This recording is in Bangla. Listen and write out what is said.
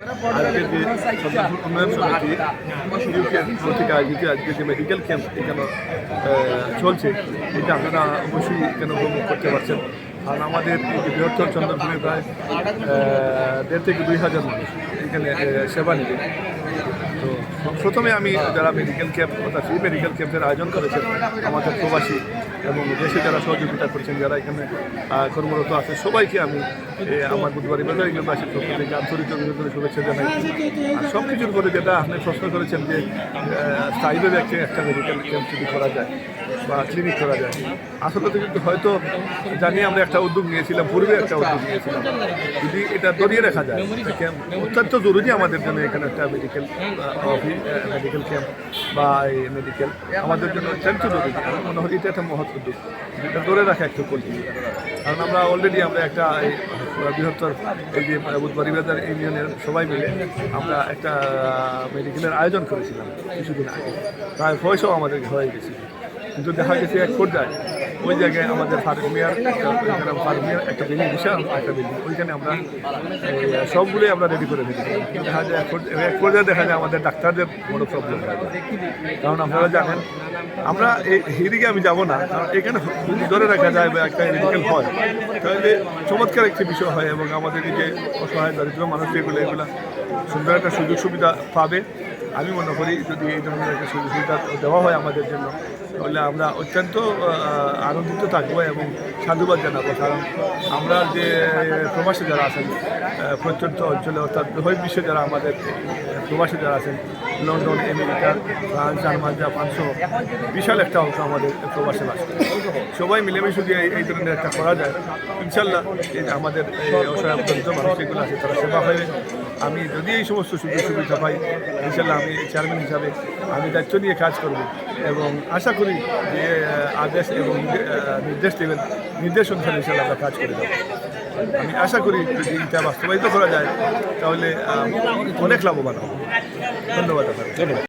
আজকে উন্নয়ন সমিতি, ইউকে থেকে যে মেডিকেল ক্যাম্প এখানে চলছে, এটা আপনারা অবশ্যই কেন উপভোগ করতে পারছেন? কারণ আমাদের এই বৃহত্তর চন্দ্রপুরে প্রায় দেড় থেকে দুই হাজার মানুষ এখানে সেবা নেবে। তো প্রথমে আমি যারা মেডিকেল ক্যাম্প অর্থাৎ ফ্রি মেডিকেল ক্যাম্পের আয়োজন করেছেন, আমাদের প্রবাসী এবং দেশে যারা সহযোগিতা করছেন, যারা এখানে কর্মরত আছে, সবাইকে আমি আমার বুধবার বাজার ইংল্যান্ডবাসীর পক্ষ থেকে আন্তরিক অভিনন্দন, শুভেচ্ছা জানাই। আর সব কিছুর পরে যেটা আপনি প্রশ্ন করেছেন যে স্থায়ীভাবে একটা একটা মেডিকেল ক্যাম্প যদি করা যায় বা ক্লিনিক করা যায়, আসলে তো কিন্তু হয়তো জানি আমরা একটা উদ্যোগ নিয়েছিলাম, পূর্বে একটা উদ্যোগ নিয়েছিলাম। যদি এটা ধরিয়ে রাখা যায় অত্যন্ত জরুরি আমাদের জন্য এখানে একটা মেডিকেল মেডিকেল ক্যাম্প বা এই মেডিকেল আমাদের জন্য অত্যন্ত জরুরি মনে হয় এটা একটা মহৎ উদ্যোগ। যেটা ধরে রাখা একটু করি কারণ আমরা অলরেডি আমরা একটা বৃহত্তর এই যে বুধবাড়ি বাজার ইউনিয়নের সবাই মিলে আমরা একটা মেডিকেলের আয়োজন করেছিলাম কিছুদিন আগে। প্রায় পয়সাও আমাদের হয়ে গেছে। কিন্তু দেখা গেছে এক পর্যায়ে ওই জায়গায় আমাদের ফার্মিয়ার ফার্মিয়ার একটা বিল্ডিং বিশাল একটা বিল্ডিং ওইখানে আমরা সবগুলোই আমরা রেডি করে ফেলি দেখা যায়, এক পর্যায়ে- দেখা যায় আমাদের ডাক্তারদের বড় প্রবলেম কারণ আপনারা জানেন, আমরা এই হিদিকে আমি যাব না, কারণ এখানে ধরে রাখা যায় বা একটা মেডিকেল হয়। তাহলে চমৎকার একটি বিষয় হয় এবং আমাদের এই যে অসহায়, দরিদ্র মানুষ এগুলো এগুলো সুন্দর একটা সুযোগ সুবিধা পাবে। আমি মনে করি যদি এই ধরনের একটা সুযোগ সুবিধা দেওয়া হয় আমাদের জন্য তাহলে আমরা অত্যন্ত আনন্দিত থাকব এবং সাধুবাদ জানাব। কারণ আমরা যে প্রবাসী যারা আছেন প্রত্যন্ত অঞ্চলে অর্থাৎ বহির বিশ্বে যারা আমাদের প্রবাসী যারা আছেন, London, America, France, German, Japan সহ বিশাল একটা অংশ আমাদের প্রবাসে বাস সবাই মিলেমিশে যদি এই- ধরনের একটা করা যায়। ইনশাল্লাহ আমাদের অসহায় মানুষ যেগুলো আছে, তারা সেবা হবে আমি যদি এই সমস্ত সুযোগ সুবিধা পাই, ইনশাল্লাহ আমি চেয়ারম্যান হিসাবে আমি দায়িত্ব নিয়ে কাজ করব। এবং আশা করি যে আদেশ এবং নির্দেশ দেবেন, নির্দেশ অনুসারে ইনশাল্লাহ আমরা কাজ করে দেবো আমি আশা করি যদি এটা বাস্তবায়িত করা যায়, তাহলে অনেক লাভবান হবে। ধন্যবাদ আপনাকে। ধন্যবাদ।